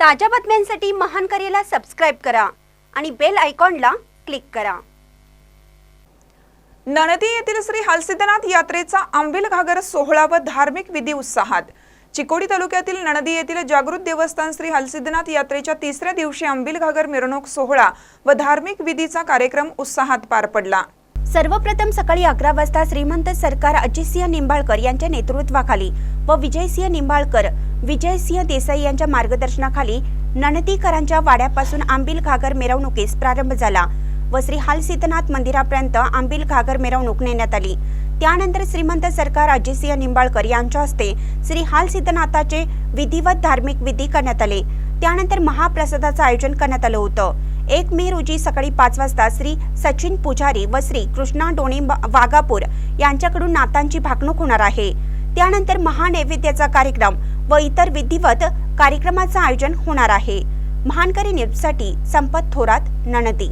ताज्या बातम्यांसाठी महान करेला सबस्क्राईब करा आणि बेल आयकॉनला क्लिक करा. नणदी येथील श्री हलसिद्धनाथ यात्रेचा आंबिल घागर सोहळा व धार्मिक विधी उत्साहात. चिकोडी तालुक्यातील नणदी येथील जागृत देवस्थान श्री हलसिद्धनाथ यात्रेच्या तिसऱ्या दिवशी आंबिल घागर मिरवणूक सोहळा व धार्मिक विधीचा कार्यक्रम उत्साहात पार पडला. सर्वप्रथम सकाळी अकरा वाजता श्रीमंत सरकार अजितसिंह निंबाळकर यांच्या नेतृत्वाखाली व विजयसिंह निंबाळकर विजयसिंह देसाई यांच्या मार्गदर्शनाखाली नणतीकरांच्या वाड्यापासून आंबिल घागर मिरवणुकीस प्रारंभ झाला व श्री हालसिद्धनाथ मंदिरापर्यंत आंबिल घागर मिरवणूक नेण्यात आली. त्यानंतर श्रीमंत सरकार अजितसिंह निंबाळकर यांच्या हस्ते श्री हालसिद्धनाथाचे विधिवत धार्मिक विधी करण्यात आले. त्यानंतर महाप्रसादाचं आयोजन करण्यात आलं होतं. एक मे रोजी सकाळी पाच वाजता श्री सचिन पुजारी व श्री कृष्णा डोणे ब- वाघापूर यांच्याकडून नातांची भाकणूक होणार आहे. त्यानंतर महानैवेद्याचा कार्यक्रम व इतर विधिवत कार्यक्रमाचं आयोजन होणार आहे. महानकरी न्यूजसाठी संपत थोरात नणदी.